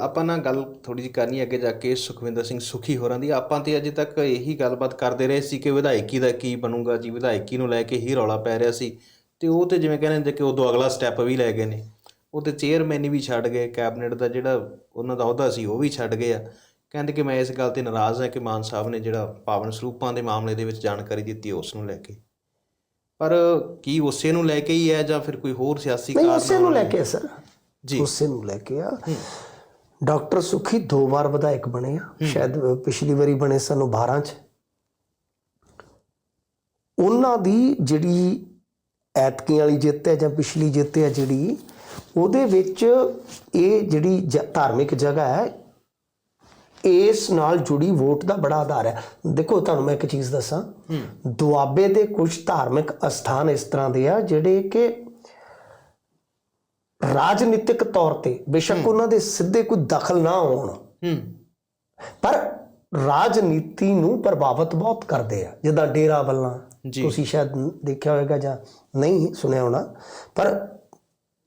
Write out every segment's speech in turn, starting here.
ਆਪਾਂ ਨਾ ਗੱਲ ਥੋੜੀ ਜਿਹੀ ਕਰਨੀ ਅੱਗੇ ਜਾ ਕੇ ਸੁਖਵਿੰਦਰ ਸਿੰਘ ਸੁਖੀ ਹੋਰਾਂ ਦੀ। ਆਪਾਂ ਤੇ ਅਜੇ ਤੱਕ ਇਹੀ ਗੱਲਬਾਤ ਕਰਦੇ ਰਹੇ ਸੀ ਕਿ ਵਿਧਾਇਕੀ ਦਾ ਕੀ ਬਣੂਗਾ ਜੀ ਵਿਧਾਇਕੀ ਨੂੰ ਲੈ ਕੇ ਹੀ ਰੌਲਾ ਪੈ ਰਿਹਾ ਸੀ। ਤੇ ਉਹ ਤੇ ਜਿਵੇਂ ਕਹਿੰਦੇ ਨੇ ਕਿ ਉਦੋਂ ਅਗਲਾ ਸਟੈਪ ਵੀ ਲੈ ਗਏ ਨੇ। ਉਹ ਤੇ ਚੇਅਰਮੈਨ ਵੀ ਛੱਡ ਗਏ ਕੈਬਨਿਟ ਦਾ ਜਿਹੜਾ ਉਹਨਾਂ ਦਾ ਅਹੁਦਾ ਸੀ ਉਹ ਵੀ ਛੱਡ ਗਏ ਆ। ਕਹਿੰਦੇ ਕਿ ਮੈਂ ਇਸ ਗੱਲ ਤੇ ਨਾਰਾਜ਼ ਹਾਂ ਕਿ ਮਾਨ ਸਾਹਿਬ ਨੇ ਜਿਹੜਾ ਪਾਵਨ ਸਰੂਪਾਂ ਦੇ ਮਾਮਲੇ ਦੇ ਵਿੱਚ ਜਾਣਕਾਰੀ ਦਿੱਤੀ ਉਸ ਨੂੰ ਲੈ ਕੇ। ਪਰ ਕੀ ਉਸੇ ਨੂੰ ਲੈ ਕੇ ਹੀ ਹੈ ਜਾਂ ਫਿਰ ਕੋਈ ਹੋਰ ਸਿਆਸੀ ਨਹੀਂ ਕਾਰਨ ਉਸੇ ਨੂੰ ਲੈ ਕੇ ਸਰ। ਜੀ। ਉਸੇ ਨੂੰ ਲੈ ਕੇ ਆ। ਡਾਕਟਰ ਸੁਖੀ ਦੋ ਵਾਰ ਵਿਧਾਇਕ ਬਣੇ ਆ। ਸ਼ਾਇਦ ਪਿਛਲੀ ਵਾਰੀ ਬਣੇ ਸਾਨੂੰ 12 ਚ। ਉਹਨਾਂ ਦੀ ਜਿਹੜੀ ਐਤਕੀ ਵਾਲੀ ਜਿੱਤ ਹੈ ਜਾਂ ਪਿਛਲੀ ਜਿੱਤ ਹੈ ਜਿਹੜੀ ਉਹਦੇ ਵਿੱਚ ਇਹ ਜਿਹੜੀ ਧਾਰਮਿਕ ਜਗ੍ਹਾ ਹੈ ਇਸ ਨਾਲ ਜੁੜੀ ਵੋਟ ਦਾ ਬੜਾ ਆਧਾਰ ਹੈ। ਦੇਖੋ ਤੁਹਾਨੂੰ ਮੈਂ ਇੱਕ ਚੀਜ਼ ਦੱਸਾਂ। ਦੁਆਬੇ ਦੇ ਕੁਝ ਧਾਰਮਿਕ ਅਸਥਾਨ ਇਸ ਤਰ੍ਹਾਂ ਦੇ ਆ ਜਿਹੜੇ ਕਿ ਰਾਜਨੀਤਿਕ ਤੌਰ ਤੇ ਬੇਸ਼ੱਕ ਉਹਨਾਂ ਦੇ ਸਿੱਧੇ ਕੋਈ ਦਖਲ ਨਾ ਹੋਣ। ਹੂੰ। ਪਰ ਰਾਜਨੀਤੀ ਨੂੰ ਪ੍ਰਭਾਵਿਤ ਬਹੁਤ ਕਰਦੇ ਆ ਜਿੱਦਾਂ ਡੇਰਾ ਜੀ। ਤੁਸੀਂ ਸ਼ਾਇਦ ਦੇਖਿਆ ਹੋਵੇਗਾ ਜਾਂ ਨਹੀਂ ਸੁਣਿਆ ਹੋਣਾ ਪਰ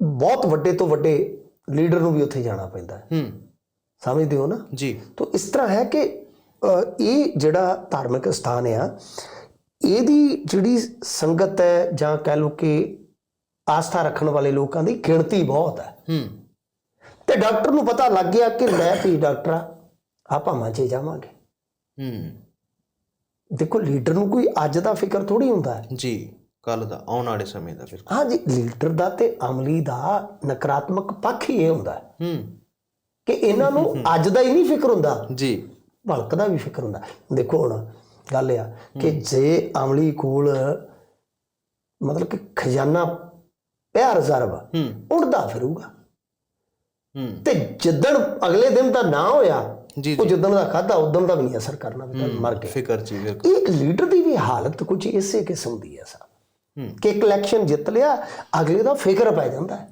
ਬਹੁਤ ਵੱਡੇ ਤੋਂ ਵੱਡੇ ਲੀਡਰ ਨੂੰ ਵੀ ਉੱਥੇ ਜਾਣਾ ਪੈਂਦਾ ਹੈ। ਹੂੰ। ਸਮਝਦੇ ਹੋ ਨਾ? ਜੀ। ਤੋ ਇਸ ਤਰ੍ਹਾਂ ਹੈ ਕਿ ਇਹ ਜਿਹੜਾ ਧਾਰਮਿਕ ਸਥਾਨ ਆ ਇਹਦੀ ਜਿਹੜੀ ਸੰਗਤ ਹੈ ਜਾਂ ਕਹਿ ਲਓ ਕਿ ਆਸਥਾ ਰੱਖਣ ਵਾਲੇ ਲੋਕਾਂ ਦੀ ਗਿਣਤੀ ਬਹੁਤ ਹੈ। ਹੂੰ ਤੇ ਡਾਕਟਰ ਨੂੰ ਪਤਾ ਲੱਗ ਗਿਆ ਕਿ ਲੈ ਵੀ ਡਾਕਟਰ ਆਪਾਂ ਮਾਝੇ ਜਾਵਾਂਗੇ। ਹੂੰ ਦੇਖੋ ਲੀਡਰ ਨੂੰ ਕੋਈ ਅੱਜ ਦਾ ਫਿਕਰ ਥੋੜੀ ਹੁੰਦਾ ਹੈ। ਜੀ ਕੱਲ ਦਾ ਆਉਣ ਵਾਲੇ ਸਮੇਂ ਦਾ ਫਿਰ ਹਾਂ ਜੀ ਲੀਡਰ ਦਾ ਤੇ ਅਮਲੀ ਦਾ ਨਕਾਰਾਤਮਕ ਪੱਖ ਹੀ ਇਹ ਹੁੰਦਾ ਹੈ ਹੂੰ। ਕਿ ਇਹਨਾਂ ਨੂੰ ਅੱਜ ਦਾ ਹੀ ਨਹੀਂ ਫਿਕਰ ਹੁੰਦਾ। ਜੀ। ਭਲਕ ਦਾ ਵੀ ਫਿਕਰ ਹੁੰਦਾ। ਦੇਖੋ ਹੁਣ ਗੱਲ ਆ ਕਿ ਜੇ ਅਮਲੀ ਕੋਲ ਮਤਲਬ ਕਿ ਖਜ਼ਾਨਾ ਪਿਆ ਰਿਜ਼ਰਵ ਹੂੰ। ਉੜਦਾ ਫਿਰੂਗਾ। ਹੂੰ। ਤੇ ਜਿੱਦਣ ਅਗਲੇ ਦਿਨ ਦਾ ਨਾ ਹੋਇਆ ਜੀ ਉਹ ਜਿੱਦਣ ਦਾ ਖਾਦਾ ਉਦੋਂ ਦਾ ਵੀ ਨਹੀਂ ਅਸਰ ਕਰਨਾ ਵੀ ਤਾਂ ਮਰ ਗਏ ਫਿਕਰ ਜੀ ਬਿਲਕੁਲ। ਇੱਕ ਲੀਡਰ ਦੀ ਵੀ ਹਾਲਤ ਕੁਝ ਇਸੇ ਕਿਸਮ ਦੀ ਹੈ ਹੂੰ। ਕਿ ਇੱਕ ਇਲੈਕਸ਼ਨ ਜਿੱਤ ਲਿਆ ਅਗਲੇ ਦਾ ਫਿਕਰ ਪੈ ਜਾਂਦਾ ਹੈ।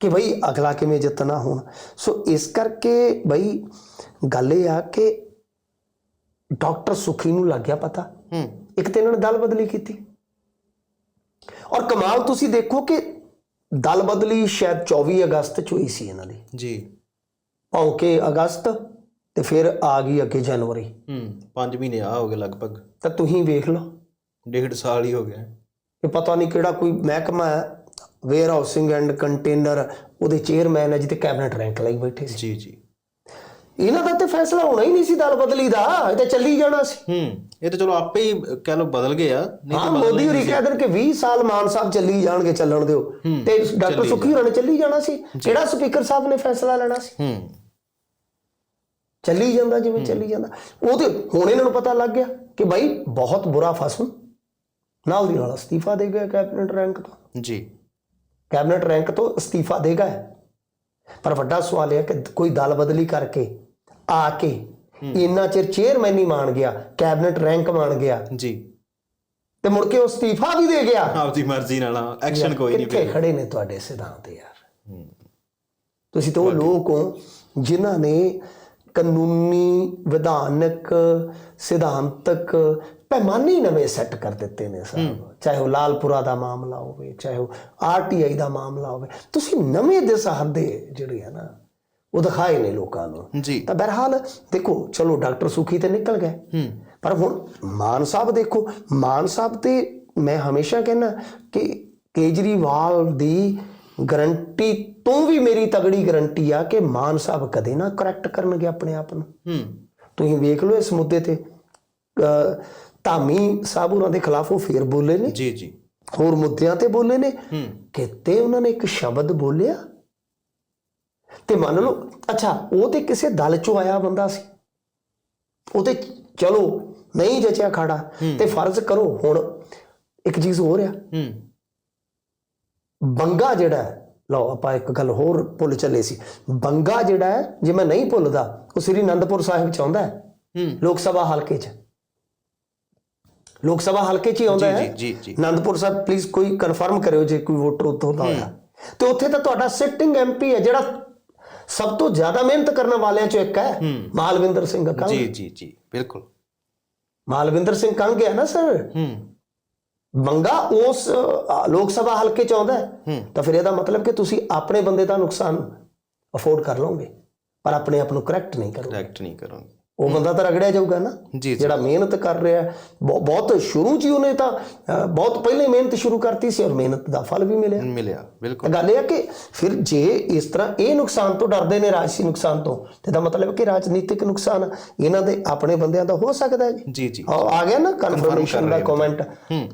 ਕਿ ਬਈ ਅਗਲਾ ਕਿਵੇਂ ਜਿੱਤਣਾ ਹੁਣ। ਸੋ ਇਸ ਕਰਕੇ ਬਈ ਗੱਲ ਇਹ ਆ ਕਿ ਡਾਕਟਰ ਸੁਖੀ ਨੂੰ ਲੱਗ ਗਿਆ ਪਤਾ। ਹੂੰ। ਇੱਕ ਤੇ ਇਹਨਾਂ ਨੇ ਦਲ ਬਦਲੀ ਕੀਤੀ। ਔਰ ਕਮਾਲ ਤੁਸੀਂ ਦੇਖੋ ਕਿ ਦਲ ਬਦਲੀ ਸ਼ਾਇਦ 24 ਅਗਸਤ ਚ ਹੋਈ ਸੀ ਇਹਨਾਂ ਦੀ। ਜੀ। ਭੌਂਕੇ ਅਗਸਤ ਤੇ ਫਿਰ ਆ ਗਈ ਅੱਗੇ ਜਨਵਰੀ। ਹੂੰ 5 ਮਹੀਨੇ ਆ ਹੋ ਗਏ ਲਗਭਗ। ਤਾਂ ਤੁਸੀਂ ਵੇਖ ਲਓ। ਡੇਢ ਸਾਲ ਹੀ ਹੋ ਗਿਆ। ਇਹ ਪਤਾ ਨਹੀਂ ਕਿਹੜਾ ਕੋਈ ਮਹਿਕਮਾ ਹੈ ਵੇਅਰ ਹਾਊਸਿੰਗ ਐਂਡ ਕੰਟੇਨਰ ਉਹਦੇ ਚੇਅਰਮੈਨ ਹੈ ਜਿੱਤੇ ਕੈਬਨਿਟ ਰੈਂਕ ਲਈ ਬੈਠੇ ਸੀ। ਜੀ ਜੀ। ਇਹਨਾਂ ਦਾ ਤੇ ਫੈਸਲਾ ਹੋਣਾ ਹੀ ਨਹੀਂ ਸੀ ਦਲ ਬਦਲੀ ਦਾ ਇਹ ਤਾਂ ਚੱਲੀ ਜਾਣਾ ਸੀ। ਹੂੰ। ਇਹ ਤਾਂ ਚਲੋ ਆਪੇ ਹੀ ਕਹਿ ਲਓ ਬਦਲ ਗਏ ਆ ਨਹੀਂ ਹਾਂ ਮੋਦੀ ਹੋਰੀ ਕਹਿ ਦੇਣ ਕਿ 20 ਸਾਲ ਮਾਨ ਸਾਹਿਬ ਚੱਲੀ ਜਾਣਗੇ ਚੱਲਣ ਦਿਓ। ਤੇ ਡਾਕਟਰ ਸੁਖੀ ਹੋਰਾਂ ਨੇ ਚੱਲੀ ਜਾਣਾ ਸੀ। ਕਿਹੜਾ ਸਪੀਕਰ ਸਾਹਿਬ ਨੇ ਫੈਸਲਾ ਲੈਣਾ ਸੀ। ਹੂੰ। ਚੱਲੀ ਜਾਂਦਾ ਜਿਵੇਂ ਚੱਲੀ ਜਾਂਦਾ। ਉਹ ਤੇ ਹੁਣ ਇਹਨਾਂ ਨੂੰ ਪਤਾ ਲੱਗ ਗਿਆ ਕਿ ਭਾਈ ਬਹੁਤ ਬੁਰਾ ਫਸਮ। ਨਾਲ ਦੀ ਨਾਲ ਅਸਤੀਫਾ ਦੇ ਗਿਆ ਕੈਬਨਿਟ ਰੈਂਕ ਤੋਂ। ਜੀ। ਕੈਬਨਿਟ ਰੈਂਕ ਤੋਂ ਅਸਤੀਫਾ ਦੇਗਾ ਪਰ ਵੱਡਾ ਸਵਾਲ ਇਹ ਹੈ ਕਿ ਕੋਈ ਦਲ ਬਦਲੀ ਕਰਕੇ ਆ ਕੇ ਇੰਨਾ ਚਿਰ ਚੇਅਰਮੈਨ ਹੀ ਮਾਨ ਗਿਆ ਕੈਬਨਿਟ ਰੈਂਕ ਮਾਨ ਗਿਆ। ਜੀ। ਤੇ ਮੁੜ ਕੇ ਉਹ ਅਸਤੀਫਾ ਵੀ ਦੇ ਗਿਆ। ਆਪਦੀ ਮਰਜ਼ੀ ਨਾਲ ਐਕਸ਼ਨ ਕੋਈ ਨਹੀਂ ਕਿੱਥੇ ਖੜੇ ਨੇ ਤੁਹਾਡੇ ਸਿਧਾਂਤ ਯਾਰ? ਤੁਸੀਂ ਤਾਂ ਉਹ ਲੋਕ ਹੋ ਜਿਨ੍ਹਾਂ ਨੇ ਕਾਨੂੰਨੀ ਵਿਧਾਨਕ ਸਿਧਾਂਤਕ ਪੈਮਾਨੇ ਨਵੇਂ ਸੈੱਟ ਕਰ ਦਿੱਤੇ ਨੇ ਸਾਹਿਬ ਚਾਹੇ ਉਹ ਲਾਲਪੁਰਾ ਦਾ ਮਾਮਲਾ ਹੋਵੇ ਚਾਹੇ ਉਹ ਆਰਟੀਆਈ ਦਾ ਮਾਮਲਾ ਹੋਵੇ। ਤੁਸੀਂ ਨਵੇਂ ਦਿਸ਼ਾ ਦੇ ਜਿਹੜੇ ਆ ਨਾ ਉਹ ਦਿਖਾਏ ਨੇ ਲੋਕਾਂ ਨੂੰ। ਜੀ। ਤਾਂ ਬਹਰਹਾਲ ਦੇਖੋ ਚਲੋ ਡਾਕਟਰ ਸੁਖੀ ਤੇ ਨਿਕਲ ਗਏ। ਹੂੰ। ਪਰ ਹੁਣ ਮਾਨ ਸਾਹਿਬ ਦੇਖੋ ਮਾਨ ਸਾਹਿਬ ਤੇ ਮੈਂ ਹਮੇਸ਼ਾ ਕਹਿੰਦਾ ਕਿ ਕੇਜਰੀਵਾਲ ਦੀ ਗਰੰਟੀ ਤੋਂ ਵੀ ਮੇਰੀ ਤਗੜੀ ਗਰੰਟੀ ਆ ਕਿ ਮਾਨ ਸਾਹਿਬ ਕਦੇ ਨਾ ਕਰੈਕਟ ਕਰਨਗੇ ਆਪਣੇ ਆਪ ਨੂੰ। ਹੂੰ। ਤੁਸੀਂ ਵੇਖ ਲਓ ਇਸ ਮੁੱਦੇ ਤੇ। ਧਾਮੀ ਸਾਹਿਬ ਉਹਨਾਂ ਦੇ ਖਿਲਾਫ ਉਹ ਫੇਰ ਬੋਲੇ ਨੇ। ਜੀ ਜੀ। ਹੋਰ ਮੁੱਦਿਆਂ ਤੇ ਬੋਲੇ ਨੇ। ਕਿਤੇ ਉਹਨਾਂ ਨੇ ਇੱਕ ਸ਼ਬਦ ਬੋਲਿਆ ਤੇ ਮੰਨ ਲਓ ਅੱਛਾ ਉਹ ਤੇ ਕਿਸੇ ਦਲ ਚੋਂ ਆਇਆ ਬੰਦਾ ਸੀ। ਉਹ ਤੇ ਚਲੋ ਨਹੀਂ ਜਚਿਆ ਖੜਾ ਤੇ ਫਰਜ਼ ਕਰੋ ਹੁਣ ਇੱਕ ਚੀਜ਼ ਹੋਰ ਆ। ਹੂੰ। ਬੰਗਾ ਜਿਹੜਾ ਹੈ, ਲਓ ਆਪਾਂ ਇੱਕ ਗੱਲ ਹੋਰ ਭੁੱਲ ਚੱਲੇ ਸੀ। ਬੰਗਾ ਜਿਹੜਾ ਹੈ ਜੇ ਮੈਂ ਨਹੀਂ ਭੁੱਲਦਾ ਉਹ ਸ੍ਰੀ ਅਨੰਦਪੁਰ ਸਾਹਿਬ ਚ ਆਉਂਦਾ ਹੈ। ਹੂੰ। ਲੋਕ ਸਭਾ ਹਲਕੇ ਚ। ਲੋਕ ਸਭਾ ਹਲਕੇ ਚ ਹੀ ਆਉਂਦਾ ਹੈ। ਜੀ ਜੀ ਜੀ। ਅਨੰਦਪੁਰ ਸਾਹਿਬ ਪਲੀਜ਼ ਕੋਈ ਕਨਫਰਮ ਕਰਿਓ ਜੇ ਕੋਈ ਵੋਟਰ ਉੱਥੋਂ ਦਾ ਹੋਇਆ ਤੇ ਉੱਥੇ ਤਾਂ ਤੁਹਾਡਾ ਸਿਟਿੰਗ ਐਮਪੀ ਹੈ ਜਿਹੜਾ ਸਭ ਤੋਂ ਜ਼ਿਆਦਾ ਮਿਹਨਤ ਕਰਨ ਵਾਲਿਆਂ ਚੋਂ ਇੱਕ ਹੈ ਮਾਲਵਿੰਦਰ ਸਿੰਘ ਕੰਗ। ਜੀ ਜੀ ਜੀ ਬਿਲਕੁਲ। ਮਾਲਵਿੰਦਰ ਸਿੰਘ ਕੰਗ ਹੈ ਨਾ ਸਰ? ਹੂੰ। ਬੰਗਾ ਉਸ ਲੋਕ ਸਭਾ ਹਲਕੇ ਚ ਆਉਂਦਾ ਤਾਂ ਫਿਰ ਇਹਦਾ ਮਤਲਬ ਕਿ ਤੁਸੀਂ ਆਪਣੇ ਬੰਦੇ ਦਾ ਨੁਕਸਾਨ ਅਫੋਰਡ ਕਰ ਲਓਗੇ ਪਰ ਆਪਣੇ ਆਪ ਨੂੰ ਕਰੈਕਟ ਨਹੀਂ ਕਰੂਗਾ। ਕਰੈਕਟ ਨਹੀਂ ਕਰਾਂਗੇ। ਉਹ ਬੰਦਾ ਤਾਂ ਰਗੜਿਆ ਜਾਊਗਾ ਨਾ। ਜਿਹੜਾ ਮਿਹਨਤ ਕਰ ਰਿਹਾ ਬਹੁਤ ਸ਼ੁਰੂ ਜੀ ਉਹਨੇ ਤਾਂ ਬਹੁਤ ਪਹਿਲੇ ਮਿਹਨਤ ਸ਼ੁਰੂ ਕਰਤੀ ਸੀ ਔਰ ਮਿਹਨਤ ਦਾ ਫਲ ਵੀ ਮਿਲਿਆ। ਮਿਲਿਆ ਬਿਲਕੁਲ। ਗੱਲ ਇਹ ਕਿ ਫਿਰ ਜੇ ਇਸ ਤਰ੍ਹਾਂ ਇਹ ਨੁਕਸਾਨ ਤੋਂ ਡਰਦੇ ਨੇ ਰਾਜਸੀ ਨੁਕਸਾਨ ਤੋਂ ਤੇ ਦਾ ਮਤਲਬ ਕਿ ਰਾਜਨੀਤਿਕ ਨੁਕਸਾਨ ਇਹਨਾਂ ਦੇ ਆਪਣੇ ਬੰਦਿਆਂ ਦਾ ਹੋ ਸਕਦਾ ਹੈ ਜੀ। ਜੀ ਆ ਗਿਆ ਨਾ ਕਨਫਰਮੇਸ਼ਨ ਦਾ ਕਮੈਂਟ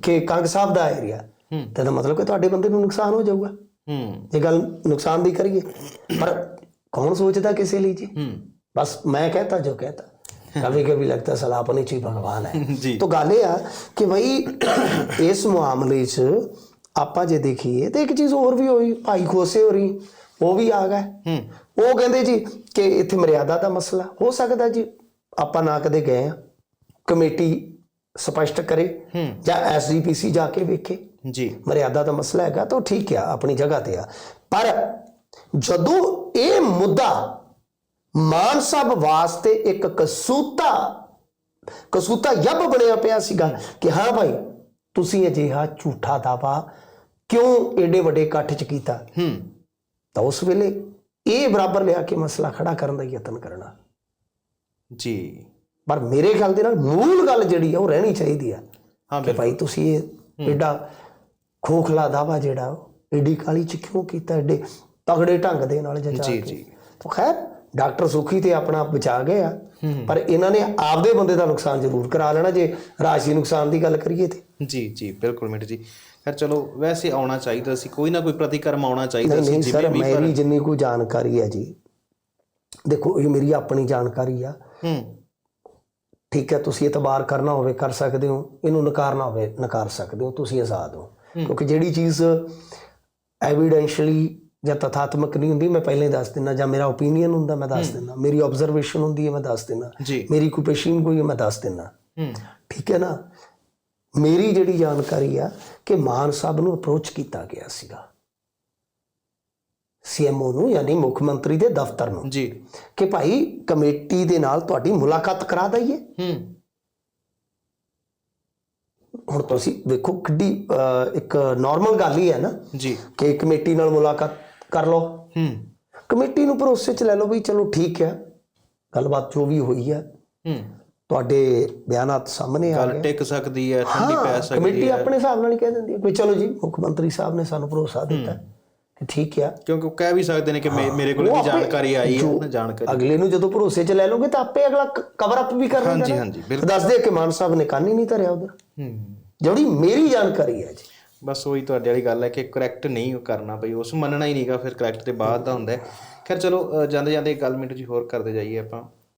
ਕਿ ਕੰਗ ਸਾਹਿਬ ਦਾ ਏਰੀਆ ਤੇ ਦਾ ਮਤਲਬ ਕਿ ਤੁਹਾਡੇ ਬੰਦੇ ਨੂੰ ਨੁਕਸਾਨ ਹੋ ਜਾਊਗਾ। ਹੂੰ। ਇਹ ਗੱਲ ਨੁਕਸਾਨ ਦੀ ਕਰੀਏ ਪਰ ਕੌਣ ਸੋਚਦਾ ਕਿਸੇ ਲਈ ਜੀ? ਬਸ ਮੈਂ ਕਹਤਾ ਜੋ ਕਹਤਾ। कभी कभी लगता है सलाह अपनी ची भगवान है ਜੀ तो ਗੱਲ ਇਹ ਆ ਕਿ ਬਈ ਇਸ ਮਾਮਲੇ 'ਚ ਆਪਾਂ ਜੇ ਦੇਖੀਏ ਤੇ ਇੱਕ ਚੀਜ਼ ਹੋਰ ਵੀ ਹੋਈ ਭਾਈ ਖੋਸੇ ਹੋਰੀ ਉਹ ਵੀ ਆ ਗਏ ਹੂੰ ਉਹ ਕਹਿੰਦੇ ਜੀ ਕਿ ਇੱਥੇ ਮਰਿਆਦਾ ਦਾ ਮਸਲਾ ਹੋ ਸਕਦਾ ਜੀ ਆਪਾਂ ਨਾ ਕਦੇ ਗਏ ਆ ਕਮੇਟੀ ਸਪਸ਼ਟ ਕਰੇ ਹੂੰ ਜਾਂ ਐਸਜੀਪੀਸੀ ਜਾ ਕੇ ਵੇਖੇ ਜੀ ਮਰਿਆਦਾ ਦਾ ਮਸਲਾ ਹੈਗਾ ਤਾਂ ਉਹ ਠੀਕ ਆ ਆਪਣੀ ਜਗ੍ਹਾ ਤੇ ਆ ਪਰ ਜਦੋਂ ਇਹ ਮੁੱਦਾ ਮਾਨ ਸਾਹਿਬ ਵਾਸਤੇ ਇੱਕ ਕਸੂਤਾ ਕਸੂਤਾ ਯੱਬ ਬਣਿਆ ਪਿਆ ਸੀਗਾ ਕਿ ਹਾਂ ਭਾਈ ਤੁਸੀਂ ਅਜਿਹਾ ਝੂਠਾ ਦਾਵਾ ਕਿਉਂ ਏਡੇ ਵੱਡੇ ਇਕੱਠ ਚ ਕੀਤਾ? ਹੂੰ। ਤਾਂ ਉਸ ਵੇਲੇ ਇਹ ਬਰਾਬਰ ਲਿਆ ਕੇ ਮਸਲਾ ਖੜਾ ਕਰਨ ਦਾ ਯਤਨ ਕਰਨਾ। ਜੀ। ਪਰ ਮੇਰੇ ਖਿਆਲ ਦੇ ਨਾਲ ਮੂਲ ਗੱਲ ਜਿਹੜੀ ਆ ਉਹ ਰਹਿਣੀ ਚਾਹੀਦੀ ਆ ਹਾਂ ਕਿ ਭਾਈ ਤੁਸੀਂ ਇਹ ਐਡਾ ਖੋਖਲਾ ਦਾਵਾ ਜਿਹੜਾ ਏਡੀ ਕਾਲੀ ਚ ਕਿਉਂ ਕੀਤਾ? ਏਡੇ ਤਗੜੇ ਢੰਗ ਦੇ ਨਾਲ ਜਚਾ ਜੀ ਕੇ। ਜੀ। ਤਾਂ ਖੈਰ ਡਾਕਟਰ ਸੁਖੀ ਤੇ ਆਪਣਾ ਆਪ ਬਚਾ ਗਏ ਆ। ਪਰ ਇਹਨਾਂ ਨੇ ਆਪਦੇ ਬੰਦੇ ਦਾ ਨੁਕਸਾਨ ਜ਼ਰੂਰ ਕਰਾ ਲੈਣਾ ਜੇ ਰਾਸ਼ੀ ਨੁਕਸਾਨ ਦੀ ਗੱਲ ਕਰੀਏ ਤੇ। ਜੀ ਜੀ ਬਿਲਕੁਲ ਮਿੰਟ ਜੀ। ਖੈਰ ਚਲੋ ਵੈਸੇ ਆਉਣਾ ਚਾਹੀਦਾ ਸੀ ਕੋਈ ਨਾ ਕੋਈ ਪ੍ਰਤੀਕਰਮ ਆਉਣਾ ਚਾਹੀਦਾ ਸੀ ਜਿਵੇਂ ਵੀ ਮੇਰੀ ਜਿੰਨੀ ਕੋਈ ਜਾਣਕਾਰੀ ਹੈ ਜੀ। ਦੇਖੋ ਇਹ ਮੇਰੀ ਆਪਣੀ ਜਾਣਕਾਰੀ ਆ। ਹੂੰ। ਠੀਕ ਹੈ ਤੁਸੀਂ ਇਤਬਾਰ ਕਰਨਾ ਹੋਵੇ ਕਰ ਸਕਦੇ ਹੋ। ਇਹਨੂੰ ਨਕਾਰਨਾ ਹੋਵੇ ਨਕਾਰ ਸਕਦੇ ਹੋ ਤੁਸੀਂ ਆਜ਼ਾਦ ਹੋ। ਕਿਉਂਕਿ ਜਿਹੜੀ ਚੀਜ਼ ਐਵੀਡੈਂਸ਼ਲੀ ਜਾਂ ਤਥਾਤਮਕ ਨਹੀਂ ਹੁੰਦੀ ਮੈਂ ਪਹਿਲੇ ਹੀ ਦੱਸ ਦਿੰਦਾ ਜਾਂ ਮੇਰਾ ਓਪੀਨੀਅਨ ਹੁੰਦਾ ਮੈਂ ਦੱਸ ਦਿੰਦਾ। ਮੇਰੀ ਆਬਜ਼ਰਵੇਸ਼ਨ ਹੁੰਦੀ ਹੈ ਮੈਂ ਦੱਸ ਦਿੰਦਾ। ਮੇਰੀ ਕੋਈ ਪੇਸ਼ੀਨ ਕੋਈ ਹੈ ਮੈਂ ਦੱਸ ਦਿੰਦਾ। ਠੀਕ ਹੈ ਨਾ? ਮੇਰੀ ਜਿਹੜੀ ਜਾਣਕਾਰੀ ਆ ਕਿ ਮਾਨ ਸਾਹਿਬ ਨੂੰ ਅਪਰੋਚ ਕੀਤਾ ਗਿਆ ਸੀਗਾ। ਸੀਐਮਓ ਨੂੰ ਯਾਨੀ ਮੁੱਖ ਮੰਤਰੀ ਦੇ ਦਫ਼ਤਰ ਨੂੰ। ਜੀ। ਕਿ ਭਾਈ ਕਮੇਟੀ ਦੇ ਨਾਲ ਤੁਹਾਡੀ ਮੁਲਾਕਾਤ ਕਰਾ ਦਈਏ। ਹੂੰ। ਹੁਣ ਤੁਸੀਂ ਵੇਖੋ ਕਿੱਡੀ ਇੱਕ ਨਾਰਮਲ ਗੱਲ ਹੀ ਹੈ ਨਾ ਜੀ। ਕਿ ਕਮੇਟੀ ਨਾਲ ਮੁਲਾਕਾਤ ਕਰ ਲਓ। ਹੂੰ। ਕਮੇਟੀ ਨੂੰ ਭਰੋਸੇ 'ਚ ਲੈ ਲਓ ਵੀ ਚਲੋ ਠੀਕ ਹੈ। ਗੱਲਬਾਤ ਜੋ ਵੀ ਹੋਈ ਹੈ ਹੂੰ। ਤੁਹਾਡੇ ਬਿਆਨਾਤ ਸਾਹਮਣੇ ਆ ਗੱਲ ਗਏ। ਟਿਕ ਸਕਦੀ ਹੈ ਠੰਡੀ ਪੈ ਹਾਂ ਸਕਦੀ ਕਮੇਟੀ ਆਪਣੇ ਹਿਸਾਬ ਨਾਲ ਹੀ ਕਹਿ ਦਿੰਦੀ ਹੈ ਵੀ ਚਲੋ ਜੀ ਮੁੱਖ ਮੰਤਰੀ ਸਾਹਿਬ ਨੇ ਸਾਨੂੰ ਭਰੋਸਾ ਦਿੱਤਾ ਕਿ ਠੀਕ ਹੈ। ਕਿਉਂਕਿ ਉਹ ਕਹਿ ਵੀ ਸਕਦੇ ਨੇ ਕਿ ਮੇਰੇ ਕੋਲ ਵੀ ਜਾਣਕਾਰੀ ਆਈ ਹੈ ਨਾ ਜਾਣਕਾਰੀ ਅਗਲੇ ਨੂੰ ਜਦੋਂ ਭਰੋਸੇ 'ਚ ਲੈ ਲਓਗੇ ਤਾਂ ਆਪੇ ਅਗਲਾ ਕਵਰ ਅਪ ਵੀ ਕਰ ਲੈਂਦਾ ਹਾਂਜੀ। ਹਾਂਜੀ ਬਿਲਕੁਲ। ਦੱਸਦੇ ਕਿ ਮਾਨ ਸਾਹਿਬ ਨੇ ਕੰਨ ਹੀ ਨਹੀਂ ਧਰਿਆ ਉਧਰ। ਹੂੰ। ਜਿਹੜੀ ਮੇਰੀ ਜਾਣਕਾਰੀ ਹੈ ਜੀ ਬਸ ਉਹੀ ਤੁਹਾਡੇ ਵਾਲੀ ਗੱਲ ਹੈ ਕਿ ਕਰੈਕਟ ਨਹੀਂ ਕਰਨਾ ਬਈ, ਉਸ ਮੰਨਣਾ ਹੀ ਨਹੀਂਗਾ ਫਿਰ ਕਰੈਕਟ ਦੇ ਬਾਅਦ ਦਾ ਹੁੰਦਾ ਖੈਰ ਚਲੋ ਜਾਂਦੇ ਜਾਂਦੇ ਇੱਕ ਗੱਲ ਮਿੰਟ ਜੀ ਹੋਰ ਕਰਦੇ ਜਾਈਏ ਆਪਾਂ।